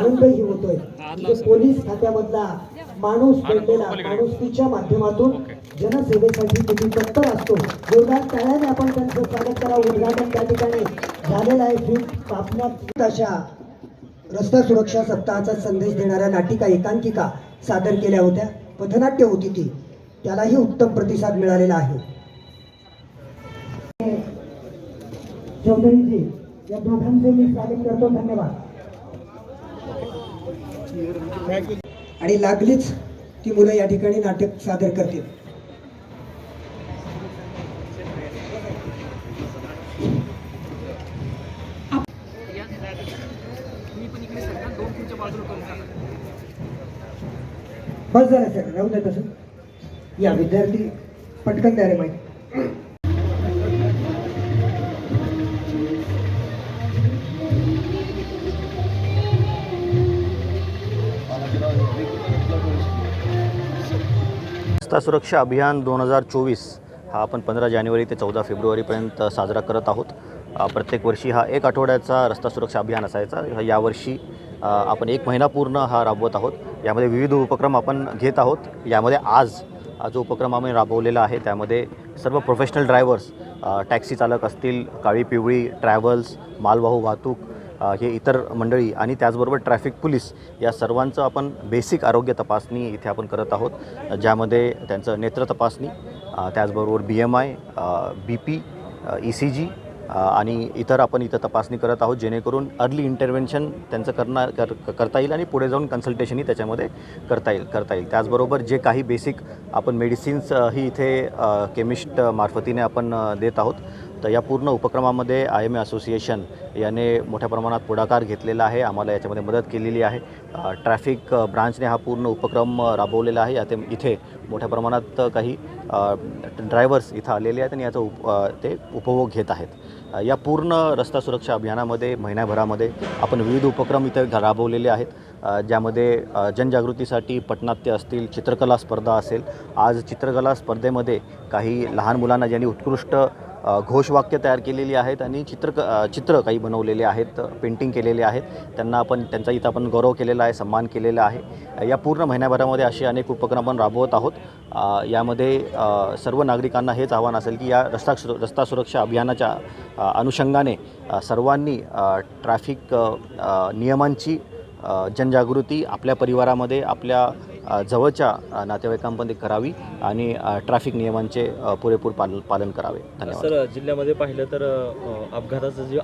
आनंदही होतोय. म्हणजे पोलीस खात्यामधला माणूस भेटलेला माणुसकीच्या माध्यमातून जनसेवेसाठी किती तत्पर असतो. जोरदार टाळ्याने आपण त्यांचं स्वागत करावं उद्घाटन त्या ठिकाणी झालेलं आहे. फील्ड कापण्यात अशा रस्ता सुरक्षा सप्ताहाचा संदेश देणाऱ्या नाटिका एकांकिका सादर केल्या होत्या. पथनाट्य होती ती. त्यालाही उत्तम प्रतिसाद मिळालेला आहे. चौधरीजी या दोघांचे मी स्वागत करतो. धन्यवाद. आणि लागलीच ती मुलं या ठिकाणी नाटक सादर करतील. बस झालं सर. राहू द्या तसं. या विद्यार्थी पटकन द्या रे माहिती रस्ता सुरक्षा अभियान दोन हजार चोवीस हा आपण पंधरा जानेवारी ते चौदा फेब्रुवारीपर्यंत साजरा करत आहोत. प्रत्येक वर्षी हा एक आठवड्याचा रस्ता सुरक्षा अभियान असायचा. यावर्षी आपण एक महिना पूर्ण हा राबवत आहोत. यामध्ये विविध उपक्रम आपण घेत आहोत. यामध्ये आज हा जो उपक्रम आम्ही राबवलेला आहे त्यामध्ये सर्व प्रोफेशनल ड्रायव्हर्स टॅक्सी चालक असतील काळी पिवळी ट्रॅव्हल्स मालवाहू वाहतूक हे इतर मंडळी आणि त्याचबरोबर ट्रॅफिक पोलीस या सर्वांचं आपण बेसिक आरोग्य तपासणी इथे आपण करत आहोत ज्यामध्ये त्यांचं नेत्र तपासणी त्याचबरोबर B M I B P E C G आणि इतर आपण इथं तपासणी करत आहोत जेणेकरून अर्ली इंटरव्हेन्शन त्यांचं करणार कर करता येईल आणि पुढे जाऊन कन्सल्टेशनही त्याच्यामध्ये करता येईल करता येईल. त्याचबरोबर जे काही बेसिक आपण मेडिसिन्स ही इथे केमिस्ट मार्फतीने आपण देत आहोत तर या पूर्ण उपक्रमामध्ये आय एम ए असोसिएशन याने मोठ्या प्रमाणात पुढाकार घेतलेला आहे. आम्हाला याच्यामध्ये मदत केलेली आहे. ट्रॅफिक ब्रांचने हा पूर्ण उपक्रम राबवलेला आहे. याते इथे मोठ्या प्रमाणात काही ड्रायव्हर्स इथं आलेले आहेत आणि याचा उप ते उपभोग घेत आहेत. या पूर्ण रस्ता सुरक्षा अभियानामध्ये महिन्याभरामध्ये आपण विविध उपक्रम इथे राबवलेले आहेत. ज्यामध्ये जनजागृतीसाठी पटनाट्य असतील चित्रकला स्पर्धा असेल. आज चित्रकला स्पर्धेमध्ये काही लहान मुलांना ज्यांनी उत्कृष्ट घोषवाक्य तयार केलेली आहेत आणि चित्र चित्र काही बनवलेले आहेत पेंटिंग केलेले आहेत. त्यांना आपण त्यांचा इथं आपण गौरव केलेला आहे सन्मान केलेला आहे. या पूर्ण महिन्याभरामध्ये असे अनेक उपक्रम आपण राबवत आहोत. यामध्ये सर्व नागरिकांना हेच आव्हान असेल की या रस्ता रस्ता सुरक्षा अभियानाच्या अनुषंगाने सर्वांनी ट्रॅफिक नियमांची जनजागृती आपल्या परिवारामध्ये आपल्या जवळच्या नातेवाईकांमध्ये करावी आणि ट्रॅफिक नियमांचे पुरेपूर पालन पालन करावे. धन्यवाद. सर जिल्ह्यामध्ये पाहिलं तर अपघाताचं जे